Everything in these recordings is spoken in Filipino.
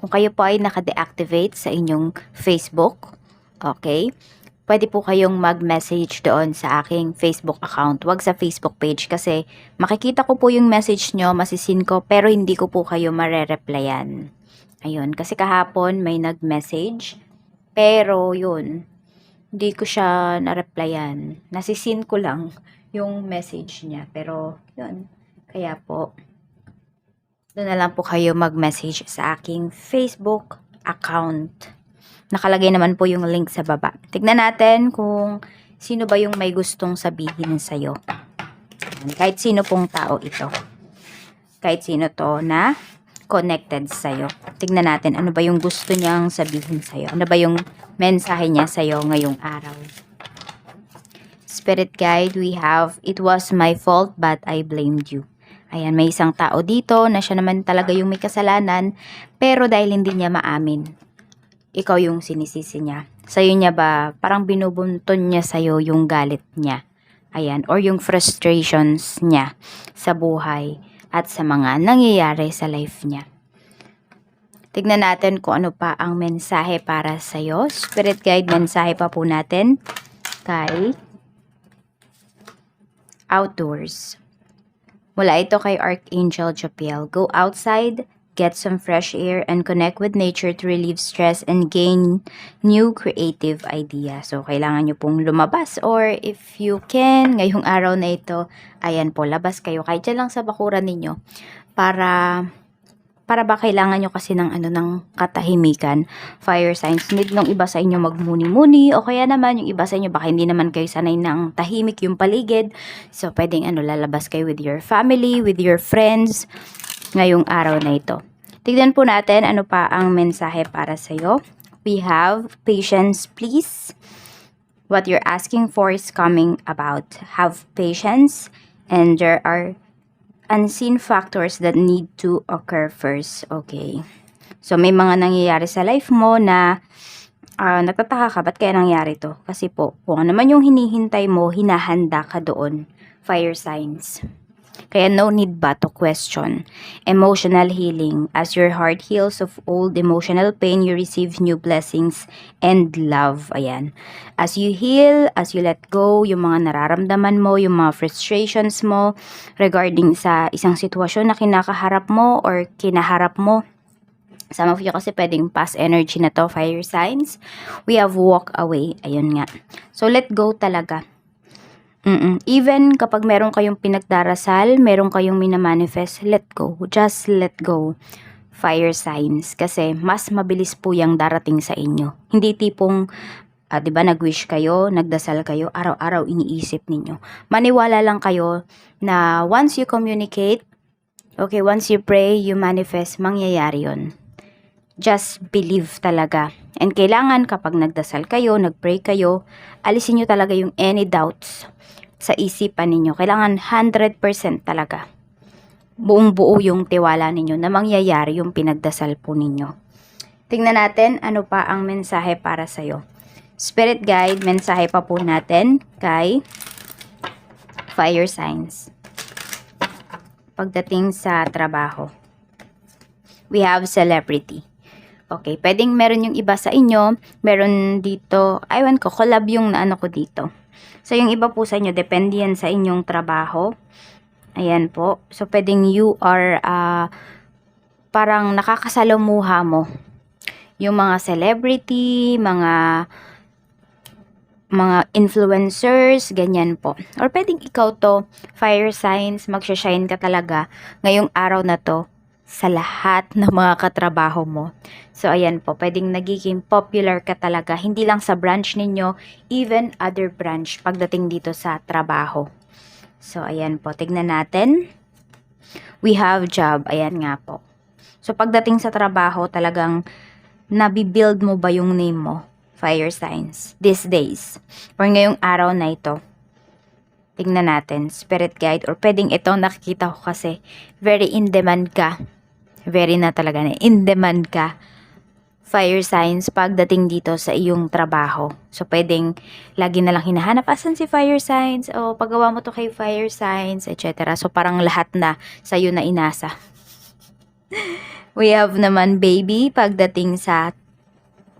Kung kayo po ay naka-deactivate sa inyong Facebook, okay, pwede po kayong mag-message doon sa aking Facebook account. Huwag sa Facebook page kasi makikita ko po yung message nyo, masisin ko, pero hindi ko po kayo marereplyan. Ayun, kasi kahapon may nag-message, pero yun, hindi ko siya na-replyan. Nasisin ko lang yung message niya. Pero, yun. Kaya po, doon na lang po kayo mag-message sa aking Facebook account. Nakalagay naman po yung link sa baba. Tignan natin kung sino ba yung may gustong sabihin sa'yo. Kahit sino pong tao ito. Kahit sino to na connected sa'yo. Tignan natin ano ba yung gusto niyang sabihin sa'yo. Ano ba yung mensahe niya sa'yo ngayong araw. Spirit guide, we have, it was my fault but I blamed you. Ayan, may isang tao dito na siya naman talaga yung may kasalanan, pero dahil hindi niya maamin, ikaw yung sinisisi niya. Sa'yo niya ba, parang binubunton niya sa'yo yung galit niya. Ayan, or yung frustrations niya sa buhay at sa mga nangyayari sa life niya. Tignan natin kung ano pa ang mensahe para sa'yo. Spirit guide mensahe pa po natin kay outdoors. Mula ito kay Archangel Japiel. Go outside, get some fresh air, and connect with nature to relieve stress and gain new creative ideas. So, kailangan nyo pong lumabas or if you can, ngayong araw na ito, ayan po, labas kayo. Kahit dyan lang sa bakuran ninyo para para ba kailangan nyo kasi ng ano ng katahimikan fire signs need nung iba sa inyo magmuni-muni o kaya naman yung iba sa inyo baka hindi naman kayo sanay ng tahimik yung paligid. So pwedeng ano lalabas kayo with your family with your friends ngayong araw na ito. Tignan po natin ano pa ang mensahe para sa iyo we have patience please. What you're asking for is coming about. Have patience and there are unseen factors that need to occur first. Okay. So, may mga nangyayari sa life mo na ah, nagtataka ka, ba't kaya nangyari to? Kasi po, kung ano naman yung hinihintay mo, hinahanda ka doon. Fire signs. Kaya no need ba to question. Emotional healing. As your heart heals of old emotional pain, you receive new blessings and love. Ayan. As you heal, as you let go, yung mga nararamdaman mo, yung mga frustrations mo regarding sa isang sitwasyon na kinakaharap mo or kinaharap mo, Some of you kasi pwedeng past energy na to, fire signs. We have walk away. Ayun nga. So, let go talaga. Mm-mm. Even kapag meron kayong pinagdarasal, meron kayong minamanifest, let go. Just let go. Fire signs. Kasi mas mabilis po yung darating sa inyo. Hindi tipong, ah, di ba, nag-wish kayo, nagdasal kayo, araw-araw iniisip ninyo. Maniwala lang kayo na once you communicate, okay, once you pray, you manifest, mangyayari yon just believe talaga. And kailangan kapag nagdasal kayo, nagpray kayo, alisin nyo talaga yung any doubts sa isipan ninyo. Kailangan 100% talaga. Buong buo yung tiwala ninyo na mangyayari yung pinagdasal po ninyo. Tingnan natin ano pa ang mensahe para sa'yo. Spirit guide, mensahe pa po natin kay fire signs. Pagdating sa trabaho. We have celebrity. Okay, pwedeng meron yung iba sa inyo, meron dito, aywan ko, collab yung ano ko dito. So, yung iba po sa inyo, depende yan sa inyong trabaho. Ayan po. So, pwedeng you are, ah, parang nakakasalamuha mo. Yung mga celebrity, mga mga influencers, ganyan po. Or pwedeng ikaw to, fire signs, magsha-shine ka talaga ngayong araw na to sa lahat ng mga katrabaho mo. So, ayan po, pwedeng nagiging popular ka talaga, hindi lang sa branch ninyo, even other branch pagdating dito sa trabaho. So, ayan po, tignan natin. We have job, ayan nga po. So, pagdating sa trabaho, talagang nabibuild mo ba yung name mo? Fire signs. These days. Or ngayong araw na ito. Tingnan natin. Spirit guide. Or pwedeng ito nakikita ko kasi very in demand ka. Very na talaga na in demand ka. Fire signs pagdating dito sa iyong trabaho. So, pwedeng lagi na lang hinahanap, asan si fire signs? O, paggawa mo to kay fire signs, etc. So, parang lahat na sa'yo na inasa. We have naman baby pagdating sa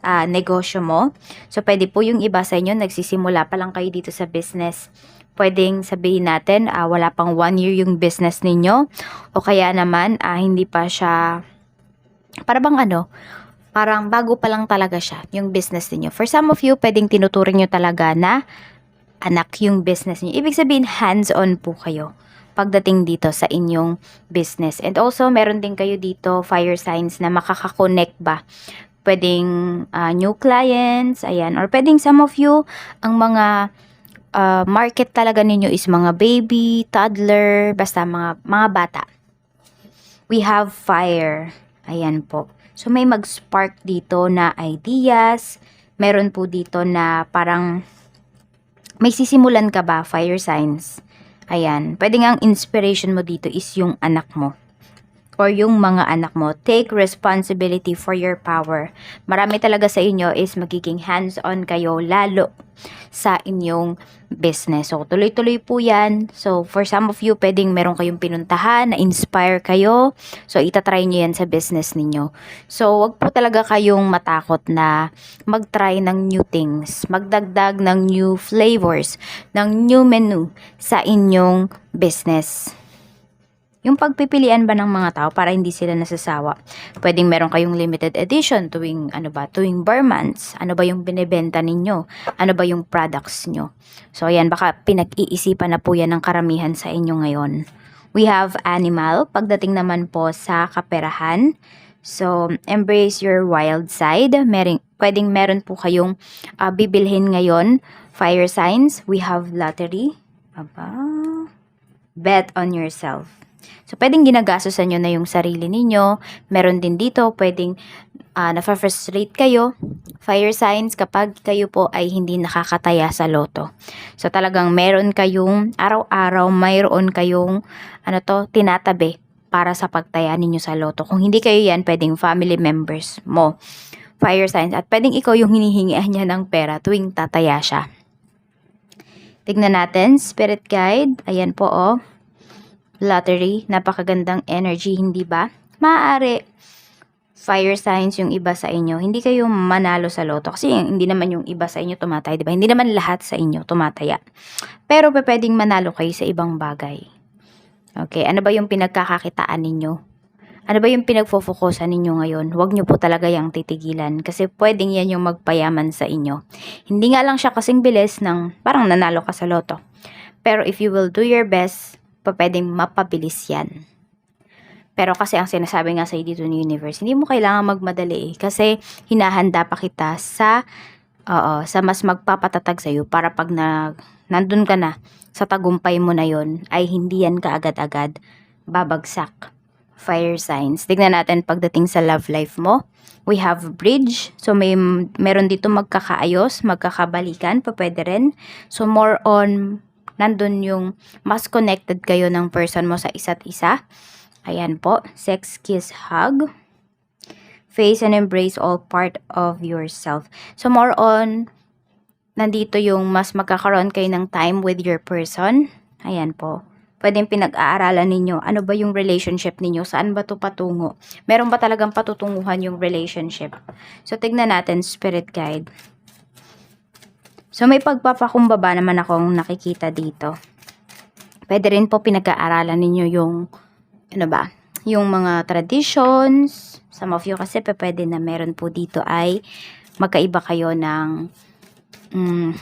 ah, negosyo mo. So, pwede po yung iba sa inyo, nagsisimula pa lang kayo dito sa business. Pwedeng sabihin natin, ah, wala pang one year yung business ninyo. O kaya naman, ah, hindi pa siya, para bang ano, parang bago pa lang talaga siya, yung business ninyo. For some of you, pwedeng tinuturing nyo talaga na anak yung business niyo. Ibig sabihin, hands-on po kayo pagdating dito sa inyong business. And also, meron din kayo dito fire signs na makakakonect ba pwedeng ah, new clients, ayan, or pwedeng some of you, ang mga ah, market talaga ninyo is mga baby, toddler, basta mga, mga bata. We have fire. Ayan po. So, may mag-spark dito na ideas. Meron po dito na parang may sisimulan ka ba, fire signs? Ayan. Pwede nga ang inspiration mo dito is yung anak mo or yung mga anak mo. Take responsibility for your power. Marami talaga sa inyo is magiging hands-on kayo lalo sa inyong business. So, tuloy-tuloy po yan. So, for some of you, pwedeng meron kayong pinuntahan, na-inspire kayo. So, itatry nyo yan sa business ninyo. So, wag po talaga kayong matakot na mag-try ng new things, magdagdag ng new flavors, ng new menu sa inyong business. Yung pagpipilian ba ng mga tao para hindi sila nasasawa. Pwedeng meron kayong limited edition tuwing ano ba, tuwing bar months. Ano ba yung binebenta ninyo? Ano ba yung products nyo? So ayan, baka pinag-iisipan na po yan ng karamihan sa inyo ngayon. We have animal, pagdating naman po sa kaperahan. So, embrace your wild side. Meron, pwedeng meron po kayong ah, bibilhin ngayon. Fire signs, we have lottery. Aba, bet on yourself. So, pwedeng ginagastosan nyo na yung sarili ninyo. Meron din dito, pwedeng uh, na-frustrate kayo. Fire signs kapag kayo po ay hindi nakakataya sa loto. So, talagang meron kayong, araw-araw, mayroon kayong, ano to, tinatabi para sa pagtaya ninyo sa loto. Kung hindi kayo yan, pwedeng family members mo. Fire signs. At pwedeng ikaw yung hinihingian niya ng pera tuwing tataya siya. Tignan natin, spirit guide. Ayan po, oh lottery, napakagandang energy, hindi ba? Maaari fire signs yung iba sa inyo, hindi kayo manalo sa loto. Kasi hindi naman yung iba sa inyo tumatay, di ba? Hindi naman lahat sa inyo tumataya. Pero pwedeng manalo kayo sa ibang bagay. Okay, ano ba yung pinagkakakitaan ninyo? Ano ba yung pinagfofokusan ninyo ngayon? Huwag nyo po talaga yung titigilan kasi pwedeng yan yung magpayaman sa inyo. Hindi nga lang siya kasing bilis ng parang nanalo ka sa loto. Pero if you will do your best, pa pwedeng mapabilis yan. Pero kasi ang sinasabi nga sa dito ni universe, hindi mo kailangan magmadali eh. Kasi hinahanda pa kita sa, oo, sa mas magpapatatag sa'yo para pag na, nandun ka na sa tagumpay mo na yon ay hindi yan kaagad-agad babagsak. Fire signs. Tignan natin pagdating sa love life mo. We have bridge. So may meron dito magkakaayos, magkakabalikan, pa pwede rin. So more on nandun yung mas connected kayo ng person mo sa isa't isa. Ayan po, sex, kiss, hug. Face and embrace all part of yourself. So more on, nandito yung mas magkakaroon kayo ng time with your person. Ayan po. Pwedeng pinag-aaralan ninyo, ano ba yung relationship ninyo, saan ba to patungo? Meron ba talagang patutunguhan yung relationship? So, tignan natin, spirit guide. So, may pagpapakumbaba naman akong nakikita dito. Pwede rin po pinag-aaralan ninyo yung, ano ba, yung mga traditions. Some of you kasi pwede na meron po dito ay magkaiba kayo ng mm,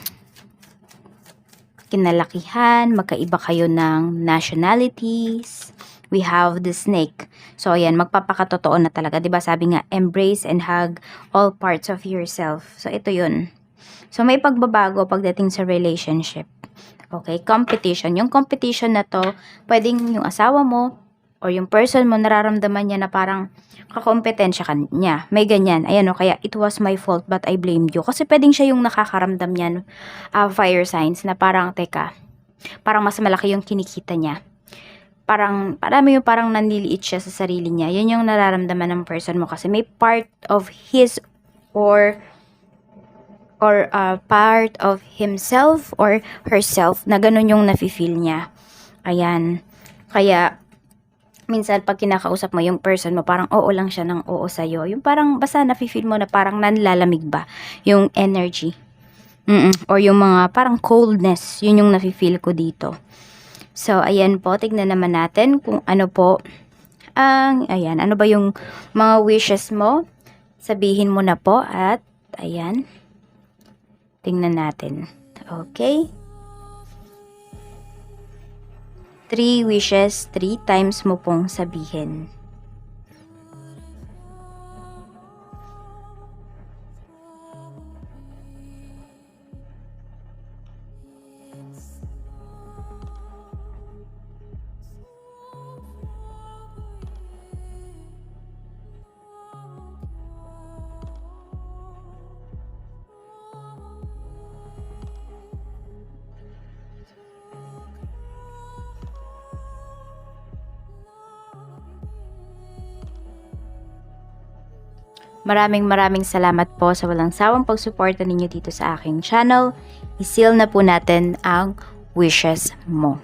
kinalakihan, magkaiba kayo ng nationalities. We have the snake. So, ayan, magpapakatotoo na talaga. ba Sabi nga, embrace and hug all parts of yourself. So, ito yun. So, may pagbabago pagdating sa relationship. Okay, competition. Yung competition na to, pwedeng yung asawa mo, or yung person mo nararamdaman niya na parang kakompetensya ka niya. May ganyan. Ayan o, kaya it was my fault but I blamed you. Kasi pwedeng siya yung nakakaramdam niyan, ah, fire signs, na parang, teka, parang mas malaki yung kinikita niya. Parang, parang yung parang nanliliit siya sa sarili niya. Yun yung nararamdaman ng person mo kasi may part of his or or uh, part of himself or herself na ganun yung nafe-feel niya. Ayan. Kaya, minsan pag kinakausap mo yung person mo, parang oo lang siya ng oo sa'yo. Yung parang basta nafe-feel mo na parang nanlalamig ba yung energy. Mm-mm. Or yung mga parang coldness, yun yung nafe-feel ko dito. So, ayan po, tignan naman natin kung ano po ang, ayan, ano ba yung mga wishes mo. Sabihin mo na po at, ayan, tingnan natin. Okay? Three wishes, three times mo pong sabihin. Maraming maraming salamat po sa walang sawang pagsuporta ninyo dito sa aking channel. Isil na po natin ang wishes mo.